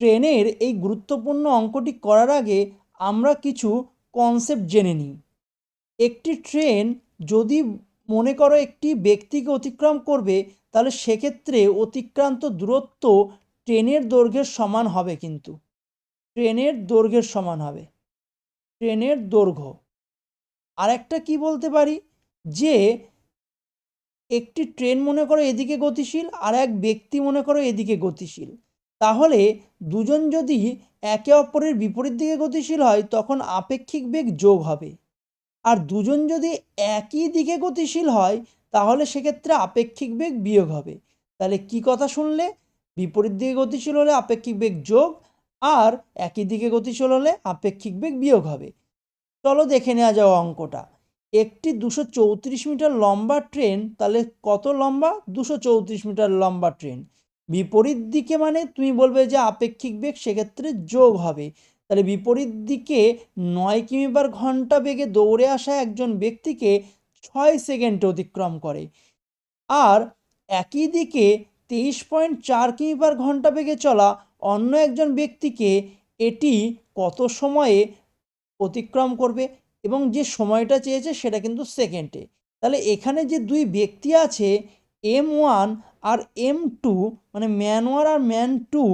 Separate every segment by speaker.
Speaker 1: ট্রেনের এই গুরুত্বপূর্ণ অঙ্কটি করার আগে আমরা কিছু কনসেপ্ট জেনে নিই। একটি ট্রেন যদি মনে করো একটি ব্যক্তিকে অতিক্রম করবে, তাহলে সেক্ষেত্রে অতিক্রান্ত দূরত্ব ট্রেনের দৈর্ঘ্যের সমান হবে কিন্তু। ট্রেনের দৈর্ঘ্যের সমান হবে। ট্রেনের দৈর্ঘ্য। আরেকটা কি বলতে পারি? যে একটি ট্রেন মনে করো এদিকে গতিশীল আর এক ব্যক্তি মনে করো এদিকে গতিশীল। তাহলে দুজন যদি একে অপরের বিপরীত দিকে গতিশীল হয়, তখন আপেক্ষিক বেগ যোগ হবে। আর দুজন যদি একই দিকে গতিশীল হয়, তাহলে সেক্ষেত্রে আপেক্ষিক বেগ বিয়োগ হবে। তাহলে কি কথা শুনলে? বিপরীত দিকে গতিশীল হলে আপেক্ষিক বেগ যোগ, আর একই দিকে গতিশীল হলে আপেক্ষিক বেগ বিয়োগ হবে। চলো দেখে নেওয়া যাও অঙ্কটা। একটি দুশো চৌত্রিশ মিটার লম্বা ট্রেন, তাহলে কত লম্বা? দুশো চৌত্রিশ মিটার লম্বা ট্রেন। বিপরীত দিকে মানে তুমি বলবে যে আপেক্ষিক বেগ, সেক্ষেত্রে যোগ হবে। তাহলে বিপরীত দিকে নয় কিমি পার ঘণ্টা বেগে দৌড়ে আসা একজন ব্যক্তিকে ছয় সেকেন্ডে অতিক্রম করে। আর একই দিকে তেইশ পয়েন্ট চার কিমি পার ঘণ্টা বেগে চলা অন্য একজন ব্যক্তিকে এটি কত সময়ে অতিক্রম করবে এবং যে সময়টা চেয়েছে সেটা কিন্তু সেকেন্ডে। তাহলে এখানে যে দুই ব্যক্তি আছে এম ওয়ান আর এম টু মানে ম্যান ওয়ান আর ম্যান টু,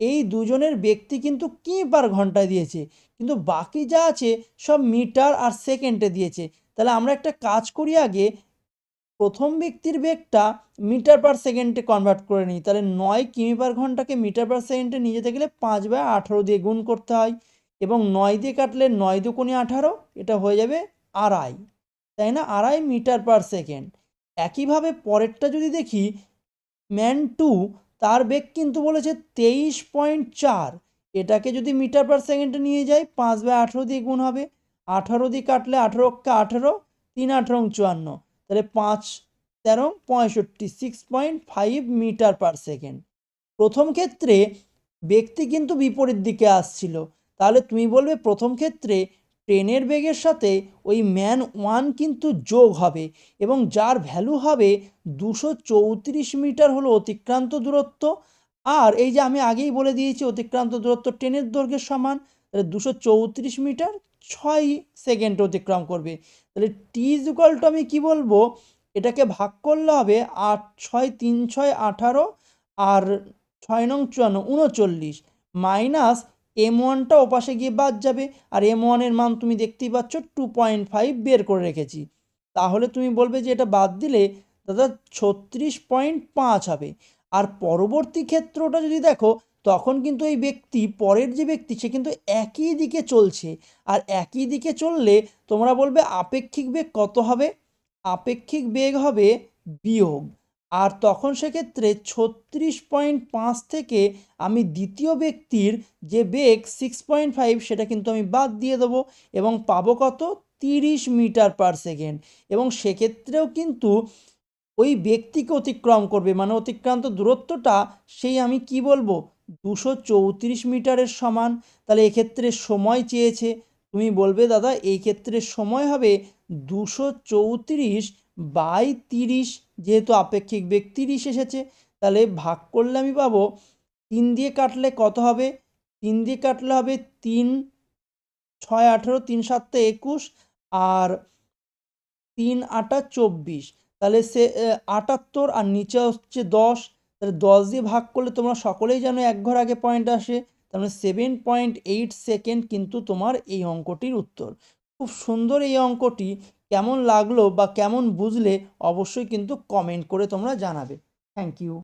Speaker 1: এই দুজনের ব্যক্তি কিন্তু কি পার ঘন্টায় দিয়েছে। কিন্তু বাকি যা আছে সব মিটার আর সেকেন্ডে দিয়েছে। তাহলে আমরা একটা কাজ করি আগে, প্রথম ব্যক্তির বেগটা মিটার পার সেকেন্ডে কনভার্ট করে নিই। তাহলে নয় কিমি পার ঘন্টাকে মিটার পার সেকেন্ডে নিয়ে যেতে গেলে পাঁচ বাই আঠারো দিয়ে গুণ করতে হয়। এবং নয় দিয়ে কাটলে নয় দুকোনি আঠারো, এটা হয়ে যাবে আড়াই। তাই না? আড়াই মিটার পার সেকেন্ড। একইভাবে পরেরটা যদি দেখি ম্যান টু তার বেগ কিন্তু বলেছে তেইশ পয়েন্ট চার। এটাকে যদি মিটার পার সেকেন্ডে নিয়ে যাই, পাঁচ বাই আঠেরো দিয়ে গুণ হবে। আঠারো দিয়ে কাটলে আঠেরো অক্কা আঠেরো, তিন আঠেরো চুয়ান্ন। তাহলে পাঁচ তেরো পঁয়ষট্টি six point five metre per second. প্রথম ক্ষেত্রে ব্যক্তি কিন্তু বিপরীত দিকে আসছিল। তাহলে তুমি বলবে প্রথম ক্ষেত্রে ট্রেনের বেগের সাথে ওই ম্যান ওয়ান কিন্তু যোগ হবে এবং যার ভ্যালু হবে দুশো চৌত্রিশ মিটার হলো অতিক্রান্ত দূরত্ব। আর এই যে আমি আগেই বলে দিয়েছি অতিক্রান্ত দূরত্ব ট্রেনের দৈর্ঘ্যের সমান, তাহলে দুশো চৌত্রিশ মিটার ছয় সেকেন্ড অতিক্রম করবে। তাহলে টি ইজুকাল টু আমি কী বলব? এটাকে ভাগ করলে হবে আট ছয় তিন ছয় আঠারো আর ছয় নং চুয়ান্ন উনচল্লিশ। মাইনাস এম ওয়ানটা ওপাশে গিয়ে বাদ যাবে। আর এম ওয়ানের মান তুমি দেখতেই পাচ্ছ টু পয়েন্ট ফাইভ বের করে রেখেছি। তাহলে তুমি বলবে যে এটা বাদ দিলে দাদা ছত্রিশ পয়েন্ট পাঁচ হবে। আর পরবর্তী ক্ষেত্রটা যদি দেখো, তখন কিন্তু এই ব্যক্তি, পরের যে ব্যক্তি, সে কিন্তু একই দিকে চলছে। আর একই দিকে চললে তোমরা বলবে আপেক্ষিক বেগ কত হবে? আপেক্ষিক বেগ হবে বিয়োগ। আর তখন সেক্ষেত্রে ছত্রিশ পয়েন্ট পাঁচ থেকে আমি দ্বিতীয় ব্যক্তির যে বেগ সিক্স পয়েন্ট ফাইভ সেটা কিন্তু আমি বাদ দিয়ে দেবো এবং পাবো কত? তিরিশ মিটার পার সেকেন্ড এবং সেক্ষেত্রেও কিন্তু ওই ব্যক্তিকে অতিক্রম করবে মানে অতিক্রান্ত দূরত্বটা, সেই আমি কি বলব? দুশো চৌত্রিশ মিটারের সমান। তাহলে এক্ষেত্রে সময় চেয়েছে। তুমি বলবে, দাদা, এই ক্ষেত্রে সময় হবে দুশো চৌত্রিশ বাই তিরিশ যেহেতু আপেক্ষিক বেগ তিরিশ এসেছে, তাহলে ভাগ করলে আমি পাবো তিন দিয়ে কাটলে কত হবে? তিন দিয়ে কাটলে হবে তিন, ছয়, আঠেরো, তিন সাতটা একুশ, আর তিন, আটা, চব্বিশ। তাহলে সে আটাত্তর আর নিচে হচ্ছে দশ। তাহলে দশ দিয়ে ভাগ করলে তোমরা সকলেই জানো এক ঘর আগে পয়েন্ট আসে। মানে সেভেন পয়েন্ট এইট সেকেন্ড কিন্তু তোমার এই অঙ্কটির উত্তর। খুব সুন্দর এই অঙ্কটি, কেমন লাগল বা কেমন বুঝলে অবশ্যই কিন্তু কমেন্ট করে তোমরা জানাবে। Thank you